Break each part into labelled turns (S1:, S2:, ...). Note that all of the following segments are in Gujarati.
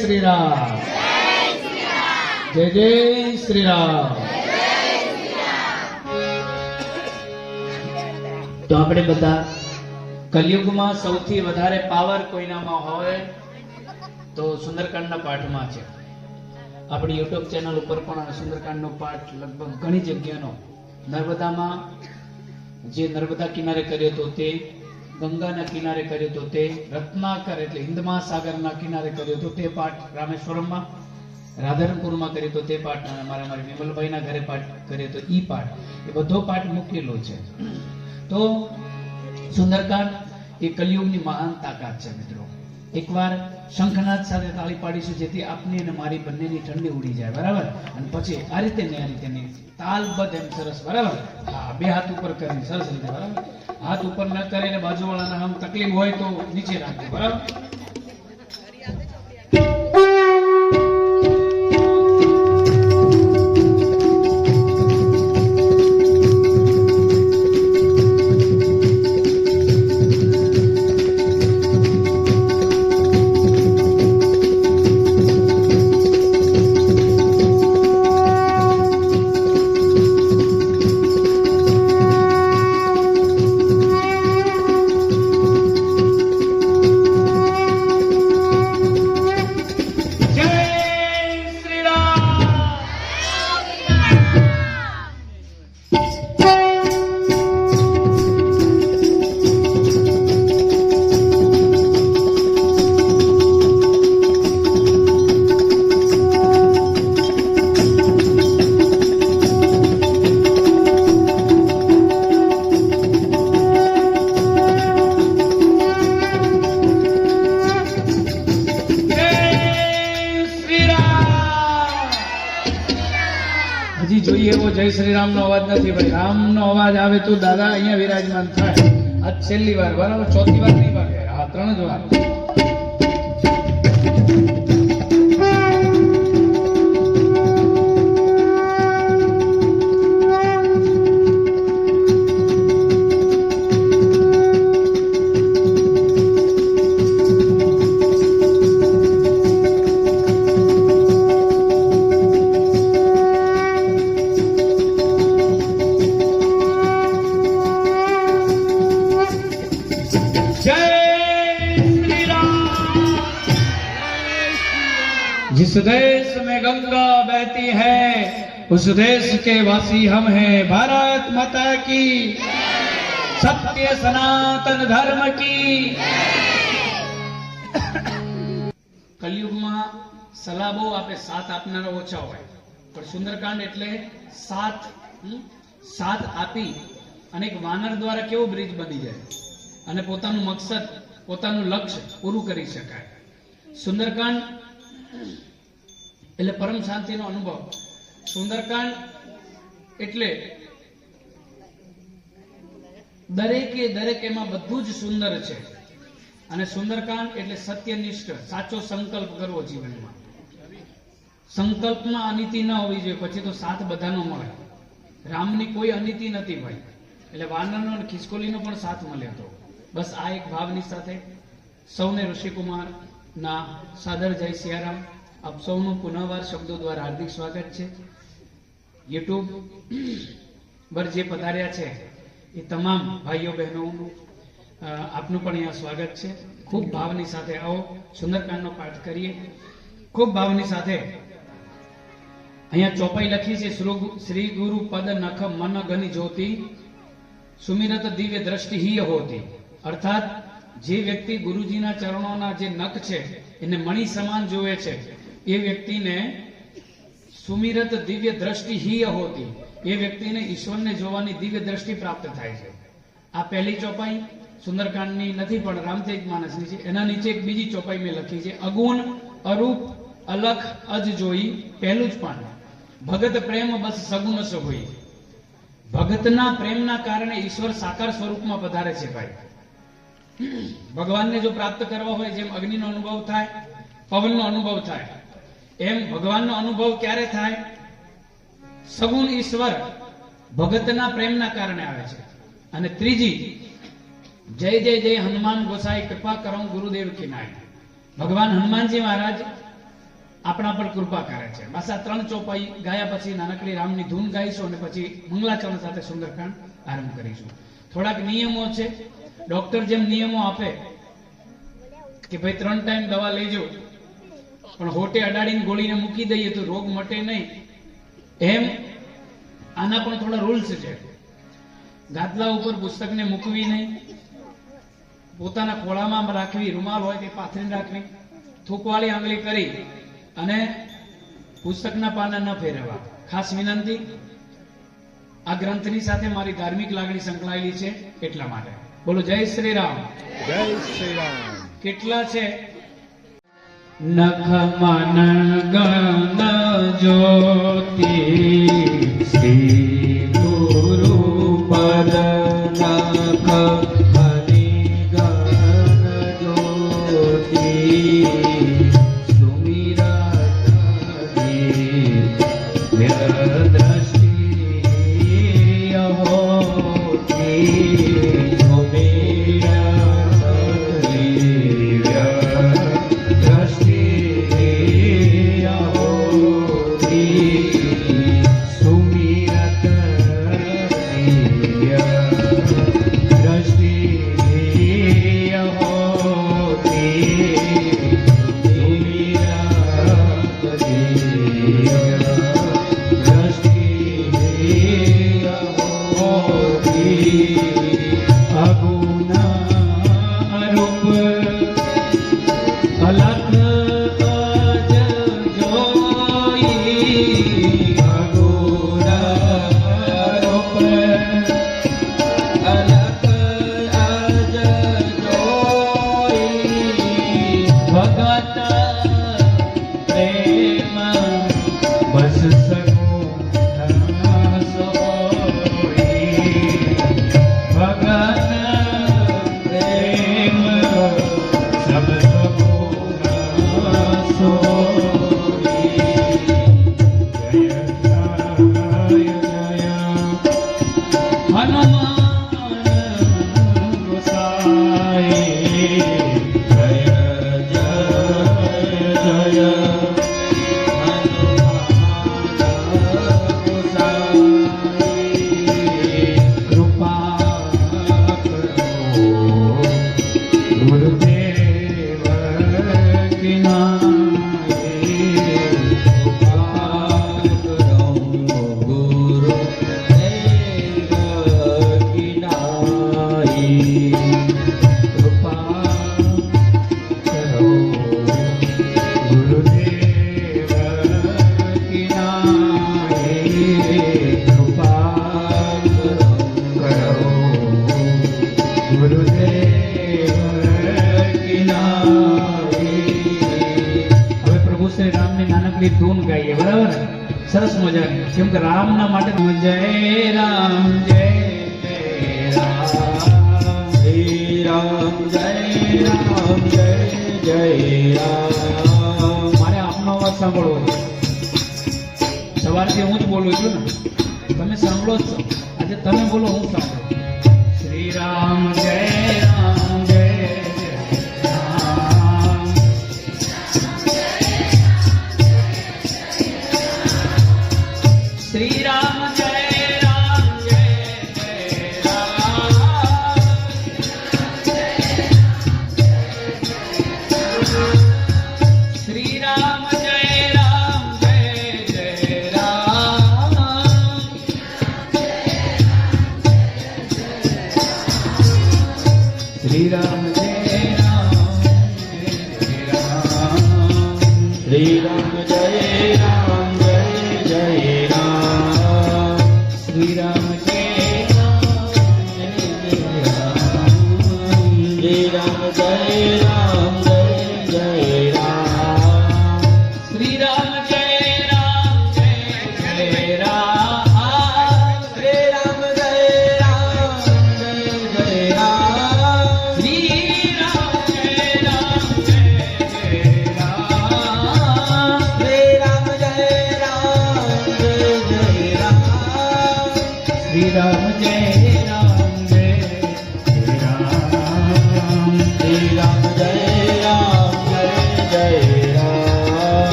S1: શ્રી રામ જય જય શ્રી રામ તો આપણે બધા કલયુગમાં સૌથી વધારે પાવર કોઈનામાં હોય તો સુંદરકાંડના પાઠમાં છે. આપણી યુટ્યુબ ચેનલ ઉપર પણ આ સુંદરકાંડનો પાઠ લગભગ ઘણી જગ્યાનો નર્મદામાં જે નર્મદા કિનારે કર્યો હતો તે ગંગાના કિનારે કર્યો હતો તે રત્નાકર એટલે હિન્દ મહાસાગરના કિનારે કર્યો હતો તે પાઠ રામેશ્વરમમાં, રાધનપુરમાં કર્યો હતો તે પાઠ, અને મારા મારી વિમલભાઈના ઘરે પાઠ કર્યો હતો એ પાઠ. એ બધો પાઠ મૂકેલો છે. તો સુંદરકાંડ એ કલયુગની મહાન તાકાત છે મિત્રો. એકવાર શંખનાદ સાથે તાળી પાડીશું જેથી આપની અને મારી બંનેની ઠંડી ઉડી જાય, બરાબર? અને પછી આ રીતે ને આ રીતે ને તાલબદ્ધ એમ સરસ, બરાબર? હા બે હાથ ઉપર કરીને સરસ રીતે, બરાબર? હાથ ઉપર ન કરીને બાજુવાળાને આમ તકલીફ હોય તો નીચે રાખજો, બરાબર? જય શ્રી રામ નો અવાજ નથી ભાઈ. રામ નો અવાજ આવે તો દાદા અહીંયા વિરાજમાન થાય. આ છેલ્લી વાર, બરાબર? ચોથી વાર નહીં વાગે આ ત્રણ જ વાર. जिस देश में गंगा बहती है उस देश के वासी हम हैं भारत माता की सत्य सनातन धर्म की કલયુગમાં સલાહ બહુ આપે સાથ આપનારા ઓછા હોય પણ સુંદરકાંડ એટલે સાથ હમ? સાથ આપી અને એક વાનર દ્વારા કેવો બ્રિજ બની જાય અને પોતાનું મકસદ પોતાનું લક્ષ્ય પૂરું કરી શકાય સુંદરકાંડ એટલે પરમ શાંતિનો અનુભવ. સુંદરકાંડ એટલે દરેકે દરેક એમાં બધું જ સુંદર છે. અને સુંદરકાંડ એટલે સત્યનિષ્ઠ, સાચો સંકલ્પ કરવો જીવનમાં. સંકલ્પમાં અનિતિ ન હોવી જોઈએ, પછી તો સાથ બધાનો મળે. રામની કોઈ અનિતિ નથી ભાઈ. એટલે વાનરનો અને ખિસકોલીનો પણ સાથ મળ્યો હતો બસ આ એક ભાવની સાથે સૌને ઋષિકુમાર ના સાદર જય સિયારામ. આપ સૌનું પુનઃવાર શબ્દો દ્વારા હાર્દિક સ્વાગત છે. યુટ્યુબ પર જે પધાર્યા છે, એ તમામ ભાઈઓ બહેનોનું આપનું પણ અહીંયા સ્વાગત છે. ખૂબ ભાવની સાથે આવો સુંદરકાંડનો પાઠ કરીએ. ખૂબ ભાવની સાથે અહીંયા ચોપાઈ લખી છે, શ્રી ગુરુ પદ નખ મન ગની જ્યોતિ, સુમિરત દિવ્ય દ્રષ્ટિ હિય હોતી અર્થાત, જે વ્યક્તિ ગુરુજીના ચરણોના જે નખ છે, એને મણિ સમાન જોવે છે. એ વ્યક્તિને સુમિરત દિવ્ય દ્રષ્ટિ હિય હોતી એ વ્યક્તિને ઈશ્વરને જોવાની દિવ્ય દ્રષ્ટિ પ્રાપ્ત થાય છે. આ પહેલી ચોપાઈ સુંદરકાંડની નથી, પણ રામતેજ માનસની છે. એના નીચે એક બીજી ચોપાઈ મેં લખી છે. અગુણ, અરૂપ, અલખ, અજ જોઈ, પહેલું જ પાન. ભગત પ્રેમ બસ સગુણ સ ભગતના પ્રેમના કારણે ઈશ્વર સાકાર સ્વરૂપમાં પધારે છે ભાઈ. ભગવાનને જો પ્રાપ્ત કરવા હોય, જેમ અગ્નિનો અનુભવ થાય, પવનનો અનુભવ થાય એમ ભગવાનનો અનુભવ ક્યારે થાય? સગુણ ઈશ્વર ભગતના પ્રેમના કારણે આવે છે. અને ત્રીજી, જય જય જય હનુમાન ગોસાઈ, કૃપા કરો ગુરુદેવ કિનાય ભગવાન હનુમાનજી મહારાજ આપણા પર કૃપા કરે છે. બસ ત્રણ ચોપાઈ ગાયા પછી નાનકડી રામની ધૂન ગાઈશું અને પછી મંગલાચરણ સાથે સુંદરકાંડ આરંભ કરીશું. થોડાક નિયમો છે. ડોક્ટર જેમ નિયમો આપે કે ભાઈ ત્રણ ટાઈમ દવા લેજો. પણ હોટે અડાડીને ગોળીને મૂકી દઈએ તો રોગ મટે નહીં. એમ આના પણ થોડા રૂલ્સ છે. ગાદલા ઉપર પુસ્તકને મૂકવી નહીં. પોતાના ખોળામાં રાખવી રૂમાલ હોય તે પાથરીને રાખવી. થૂકવાળી આંગળી કરી અને પુસ્તકના પાના ન ફેરવવા. ખાસ વિનંતી. આ ગ્રંથની સાથે મારી ધાર્મિક લાગણી સંકળાયેલી છે એટલા માટે. બોલો જય શ્રી રામ.
S2: જય શ્રી રામ.
S1: કેટલા છે? નખમન ગણ જ્યોતિ શ્રી જય મારે આપનો અવાજ સાંભળવો સવારથી હું જ બોલું છું ને. તમે સાંભળો જ છો. આજે તમે બોલો, હું સાંભળો. શ્રી રામ જય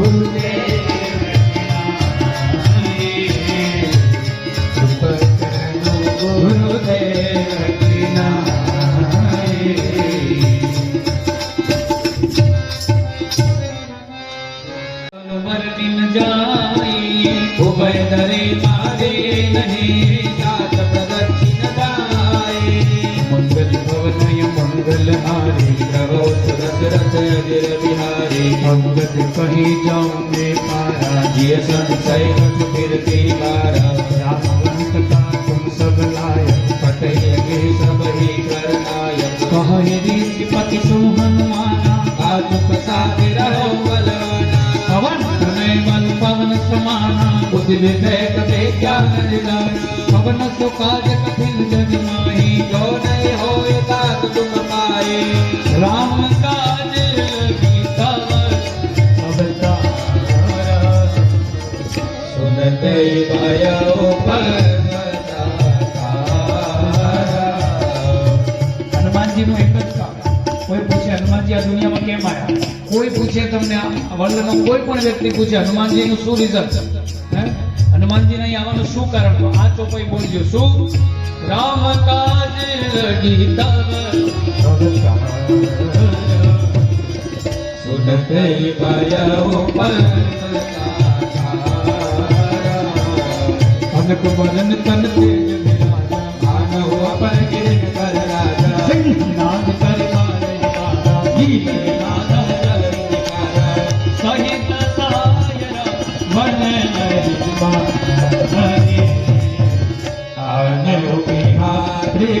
S3: Oh, yeah.
S1: હનુમાનજી નું એક જ કામ, કોઈ પૂછે, હનુમાનજી, આ દુનિયામાં કેમ આવ્યા કોઈ પૂછે તમને વર્લ્ડનો કોઈ પણ વ્યક્તિ પૂછે હનુમાનજી નું શું રીઝન હનુમાનજી અહીં આવવાનું શું કારણ? તો આ ચોપાઈ બોલજો. શું? રામ કાજ લગી
S3: સુનતે भयो
S2: અનક બદન તન તેજ વન નરી બારી આનલો બિહારી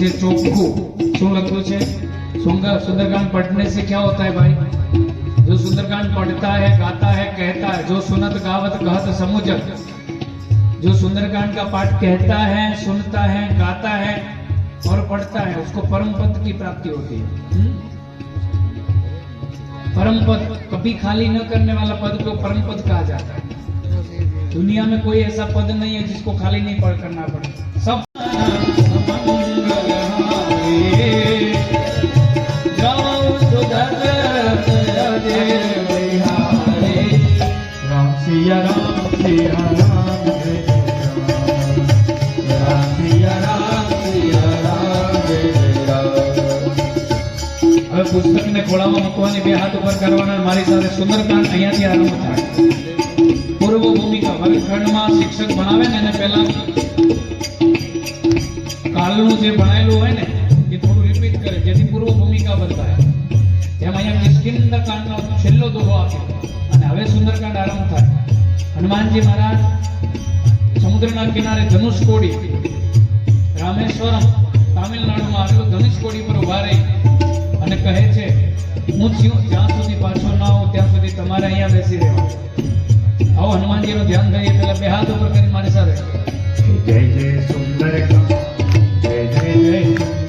S1: છે બાબા તુલસી ચોખ્ખું શું લખ્યું છે सुंदर सुंदरकांड पढ़ने से क्या होता है भाई जो सुंदरकांड पढ़ता है गाता है कहता है जो सुनत गावत कहत समुझत जो सुंदरकांड का पाठ कहता है सुनता है गाता है और पढ़ता है उसको परम पद की प्राप्ति होती है हम्म? परम पद कभी खाली न करने वाला पद को परम पद कहा जाता है दुनिया में कोई ऐसा पद नहीं है जिसको खाली नहीं पढ़ करना पड़े પુસ્તકને ખોળામાં મૂકવાની બે હાથ ઉપર કરવાના મારી સાથે સુંદરકાંડ અહીંયાથી આરંભ થાય. પૂર્વ ભૂમિકા વર્ગખંડમાં શિક્ષક ભણાવે ને એને પહેલા હાલનું જે ભણાયેલું હોય ને, એ થોડું રિપીટ કરે. જેથી પૂર્વ ભૂમિકા બતાવે જેમ અહીંયા કિષ્કિંદકાંડનો છેલ્લો દોહો આપ્યો. અને હવે સુંદરકાંડ આરંભ થાય. હનુમાનજી મહારાજ સમુદ્રના કિનારે ધનુષકોડી રામેશ્વરમ તામિલનાડુમાં આવેલું ધનુષકોડી પર ઊભા રહી અને કહે છે, હું જ્યાં સુધી પાછો ના આવું, ત્યાં સુધી તમારે અહીંયા બેસી રહેવાનું. આવો હનુમાનજીનું ધ્યાન કરીએ, પહેલાં બે હાથ ઉપર કરી મારી સાથે. જય જય
S2: સુંદર Hey.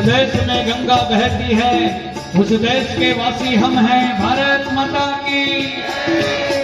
S1: देश में गंगा बहती है उस देश के वासी हम हैं भारत माता की